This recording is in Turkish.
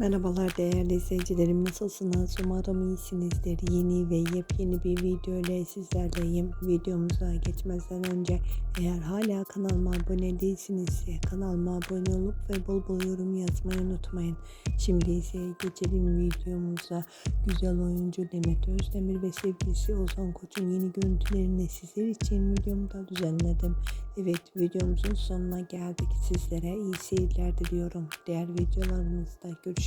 Merhabalar değerli izleyicilerim nasılsınız? Umarım iyisinizdir. Yeni ve yepyeni bir video ile sizlerleyim. Videomuza geçmezden önce eğer hala kanalıma abone değilsinizse kanalıma abone olup ve bol bol yorum yazmayı unutmayın. Şimdi ise geçelim videomuza. Güzel oyuncu Demet Özdemir ve sevgilisi Ozan Koç'un yeni görüntülerini sizler için videomda düzenledim. Evet videomuzun sonuna geldik. Sizlere iyi seyirler diliyorum. Diğer videolarımızda